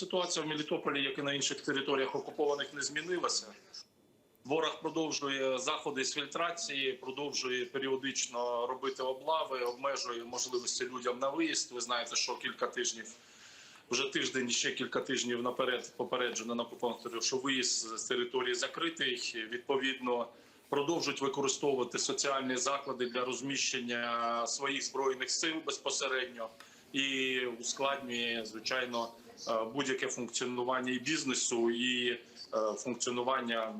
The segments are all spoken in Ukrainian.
ситуація в Мелітополі, як і на інших територіях окупованих, не змінилася. Ворог продовжує заходи з фільтрації, продовжує періодично робити облави, обмежує можливості людям на виїзд. Ви знаєте, що кілька тижнів, вже тиждень, ще кілька тижнів наперед попереджено на окупантерів, що виїзд з території закритий. Відповідно, продовжують використовувати соціальні заклади для розміщення своїх збройних сил безпосередньо і ускладнює звичайно будь-яке функціонування і бізнесу, і е, функціонування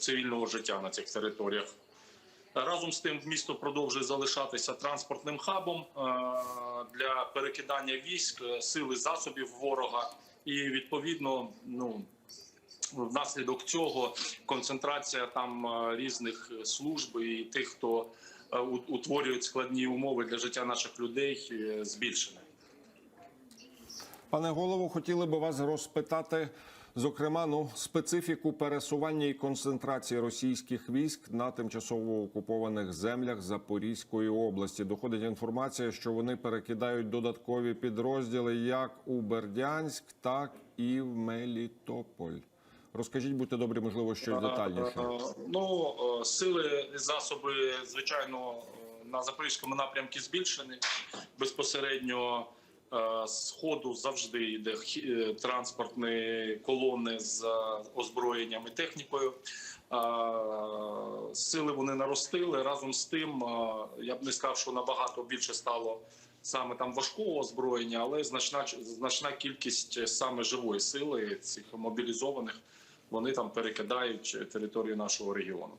цивільного життя на цих територіях. Разом з тим, місто продовжує залишатися транспортним хабом е, для перекидання військ, е, сили засобів ворога, і відповідно, ну внаслідок цього концентрація там е, різних служб і тих, хто е, утворюють складні умови для життя наших людей, е, збільшена. Пане голово, хотіли би вас розпитати, зокрема, ну специфіку пересування і концентрації російських військ на тимчасово окупованих землях Запорізької області. Доходить інформація, що вони перекидають додаткові підрозділи як у Бердянськ, так і в Мелітополь. Розкажіть, будьте добрі, можливо, щось детальніше. Ну сили і засоби, звичайно, на запорізькому напрямку збільшені безпосередньо. Е, З ходу завжди йде е, транспортні колони з озброєнням і технікою. Е, Сили вони наростили. Разом з тим, я б не сказав, що набагато більше стало саме там важкого озброєння, але значна значна кількість саме живої сили цих мобілізованих вони там перекидають територію нашого регіону.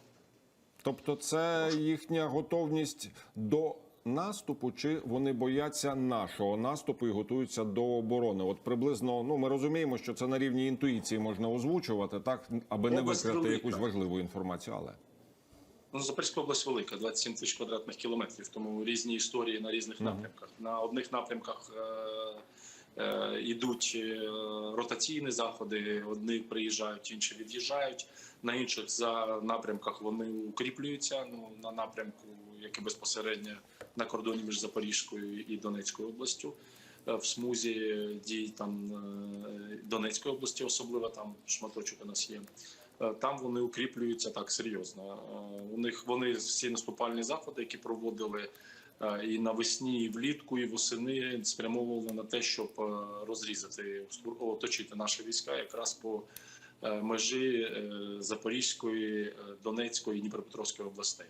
Тобто, це їхня готовність до наступу, чи вони бояться нашого наступу і готуються до оборони? От приблизно, ну ми розуміємо, що це на рівні інтуїції можна озвучувати, так аби не викрити якусь важливу інформацію, але Ну, Запорізька область велика, 27 тисяч квадратних кілометрів, тому різні історії на різних напрямках. На одних напрямках е, йдуть е, ротаційні заходи, одні приїжджають, інші від'їжджають. На інших за напрямках вони укріплюються. Ну на напрямку, який безпосередньо на кордоні між Запорізькою і Донецькою областю. Е, В смузі дій там е, Донецької області, особливо там шматочок у нас є. Е, Там вони укріплюються так серйозно. Е, У них вони всі наступальні заходи, які проводили е, і навесні, і влітку, і восени, спрямовували на те, щоб е, розрізати оточити наші війська якраз по е, межі е, Запорізької, е, Донецької і Дніпропетровської областей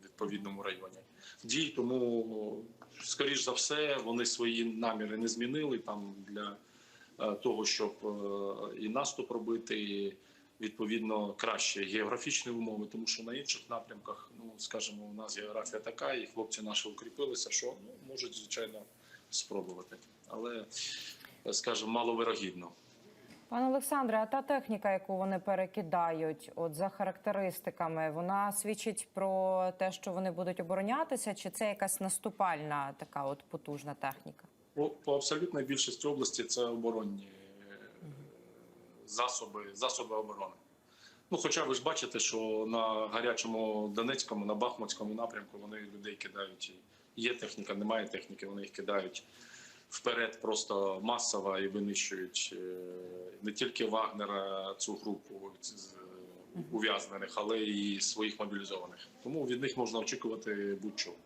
в відповідному районі. Дій тому, скоріш за все, вони свої наміри не змінили там для е, того, щоб е, і наступ робити. І, відповідно кращі географічні умови, тому що на інших напрямках, ну скажімо, у нас географія така, і хлопці наші укріпилися, що ну можуть звичайно спробувати, але скажімо, маловирогідно. Пане Олександре, а та техніка, яку вони перекидають, от за характеристиками, вона свідчить про те, що вони будуть оборонятися, чи це якась наступальна така от потужна техніка? По, по абсолютній більшості області це оборонні е, засоби, засоби оборони. Ну, хоча ви ж бачите, що на гарячому Донецькому, на Бахмутському напрямку вони людей кидають. Є техніка, немає техніки, вони їх кидають вперед просто масово і винищують е, не тільки Вагнера, цю групу ув'язнених, але і своїх мобілізованих. Тому від них можна очікувати будь-чого.